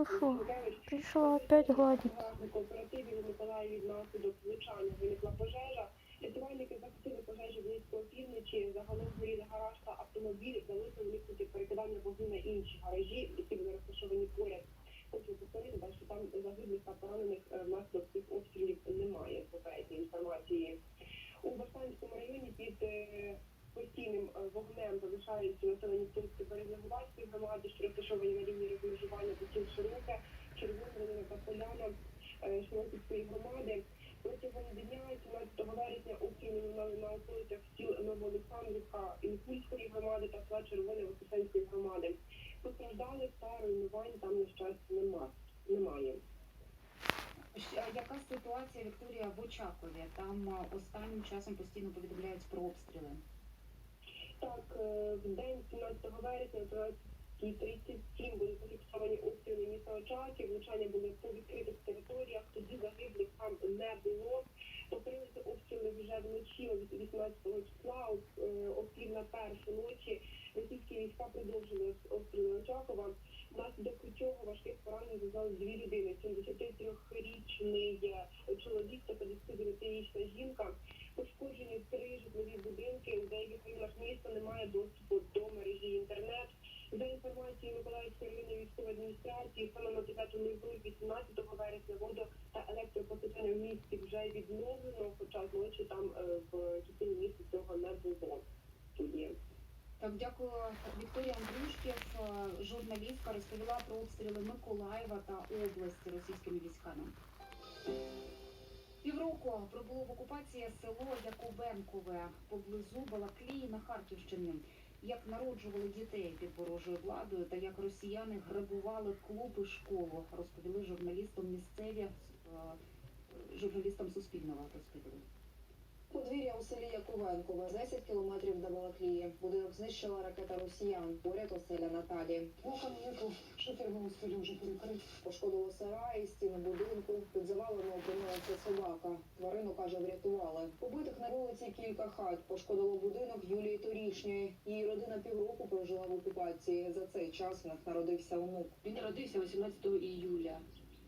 Ну що, прийшла опять гладить. Кооперативі Миколаєві внаслідок влучання виникла пожежа. Рятувальники захистили пожежу близько опівночі. Загалом згоріли гараж та автомобіль. Вдалося уникнути перекидання вогню на інші гаражі, які були розташовані поряд. Хочу повторити, що там загиблих та поранених е, внаслідок цих обстрілів немає попередньої інформації. У Баштанському районі е, вогнем залишаються населені пункти Березнегувацької громади, що розташовані на лінії розмежування сіл Широке, Ринина та Поляна е, Широківської громади. Протягом дня 17 вересня обстріли лунали на околицях сіл Новоолександрівка Інкульської громади та села Червоне Воскресенської громади. Постраждалих та руйнувань там, на щастя, нема. немає. Яка ситуація Вікторія в Очакові? Там останнім часом постійно повідомляють про обстріли. Так, е, в день 17 вересня о 13.37 були зафіксовані обстріли міста Очаків. Влучання були по відкритих територіях. Тоді загиблих там не було. Повторилися обстріли вже вночі о 18 числа, о, е, на першу ночі. Російські війська продовжили обстріли Очакова. Внаслідок цього важких поранень зазнали дві людини. 73-річний чоловік та 59-річна жінка. Пошкоджені три житлові будинки. У деяких районах міста немає доступу до мережі інтернет. За інформацією Миколаївської районної військової адміністрації, саме на 9 нуль 18 вересня воду та електропостачання в місті вже відновлено, хоча зночі там е, в частині міста цього не було. Так, дякую. Вікторія Андрюшків, журналістка, розповіла про обстріли Миколаєва та області російськими військами. Півроку пробуло в окупації село Якубенкове поблизу Балаклії на Харківщині. Як народжували дітей під ворожою владою та як росіяни грабували клуб і школу, розповіли журналістам місцеві е, журналістам Суспільного розповіли. Подвір'я у селі Яковенкове, 10 кілометрів до Балаклії. Будинок знищила ракета росіян. Поряд оселя Наталі. Нету, шифер мы успели уже перекрыть. Пошкодило сарай, стіни будинку. Під завалами опинилася собака. Тварину, каже, врятували. Побитих на вулиці кілька хат. Пошкодило будинок Юлії Торішньої. Її родина півроку прожила в окупації. За цей час в них народився онук. Він народився 18 іюля.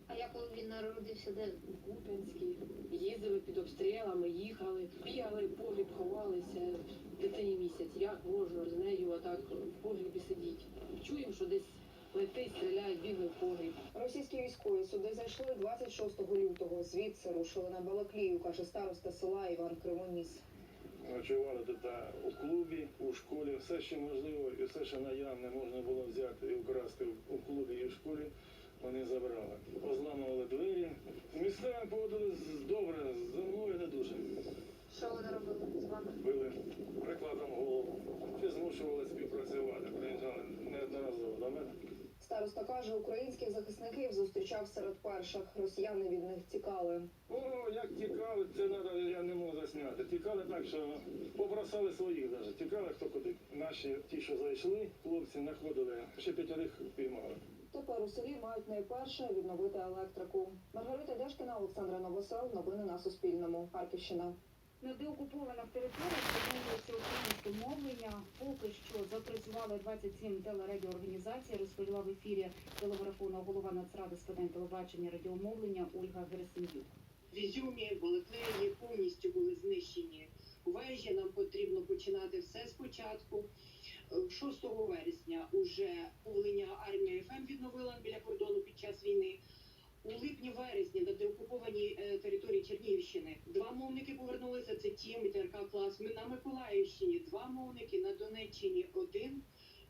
А як він народився, де Куп'янський. Їздили під обстрілами, їхали, бігали, погріб ховалися. Дитині місяць. Як можна з нею отак в погрібі сидіти? Чуємо, що десь летить, стріляють, бігли в погріб. Російські військові сюди зайшли 26 лютого. Звідси рушили на Балаклію, каже староста села Іван Кривоніс. Ночували тут у клубі, у школі, все, що можливо, і все, що наявне можна було взяти і украсти у клубі і в школі, вони забрали. Позламували двері. З місцевими поводились добре, зі мною не дуже. що вони робили з вами? Били прикладом голову. Чи змушували співпрацювати. Приїжджали неодноразово до мене. Староста каже, українських захисників зустрічав серед перших. Росіяни від них тікали. О, як тікали, це надо, я не можу засняти. Тікали так, що попросили своїх навіть. Тікали хто куди. Наші ті, що зайшли, хлопці знаходили, ще п'ятерих піймали. Тепер у селі мають найперше відновити електрику. Маргарита Дешкіна, Олександра Новосел. Новини на Суспільному. Харківщина. На деокупованих територіях відновлюється українське мовлення. Поки що запрацювали 27 телерадіоорганізацій, розповіла в ефірі телеграфона голова Нацради з питань телебачення радіомовлення Ольга Герасим'юк. в Ізюмі, Балаклеї повністю були знищені вежі. Нам потрібно починати все спочатку. Е, 6 вересня уже мовлення армія ФМ відновила біля кордону під час війни. У липні-вересні на деокупованій е, території Чернігівщини мовники повернулися. Це ТІМ і ТРК клас. Ми на Миколаївщині два мовники на Донеччині один.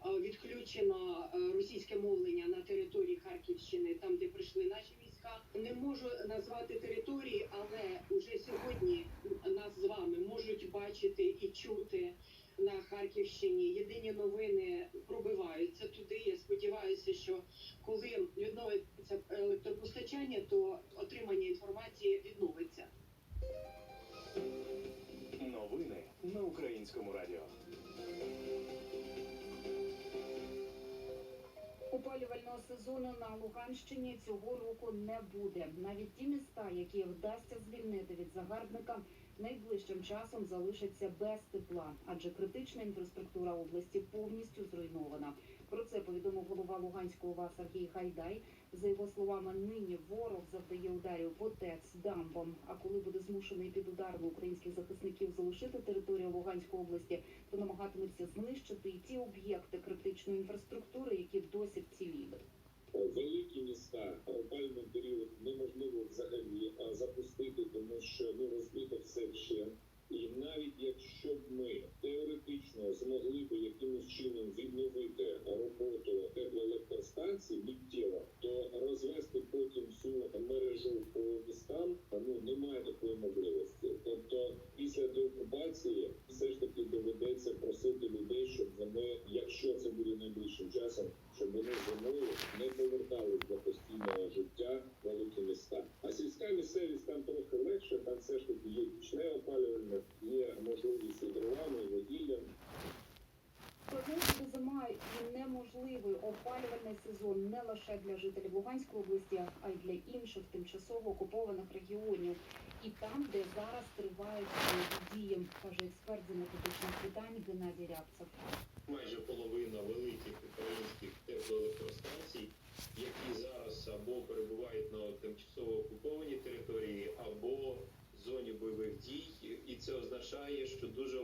Е, Відключено е, російське мовлення на території Харківщини, там де прийшли наші війська. Не можу назвати території, але уже сьогодні нас з вами можуть бачити і чути на Харківщині. Єдині новини пробиваються туди. Я сподіваюся, що коли відновиться електропостачання, то отримання інформації відновиться. Українському радіо. Опалювального сезону на Луганщині цього року не буде. Навіть ті міста, які вдасться звільнити від загарбника, найближчим часом залишаться без тепла, адже критична інфраструктура області повністю зруйнована. Про це повідомив голова Луганського ОВА Сергій Гайдай. За його словами, нині ворог завдає ударів по ТЕЦ, дамбам. А коли буде змушений під ударами українських захисників залишити територію Луганської області, то намагатиметься знищити і ті об'єкти критичної інфраструктури, які досі вціліли. великі міста опальний період неможливо взагалі запустити, тому що ну розбито все вщент. І навіть якщо деокупації все ж таки доведеться просити людей, щоб вони, якщо це буде найближчим часом, щоб вони зимою не повертались до постійного життя в великі міста. А сільська місцевість там трохи легше, там все ж таки є пічне опалювання, є можливість і дровами, і воділлям. Прогноз зима і неможливий опалювальний сезон не лише для жителів Луганської області, а й для інших тимчасово окупованих регіонів. І там, де зараз тривають дії, каже експерт з енергетичних питань Геннадій Рябцев. Майже половина великих українських теплоелектростанцій, які зараз або перебувають на тимчасово окупованій території, або в зоні бойових дій, і це означає, що дуже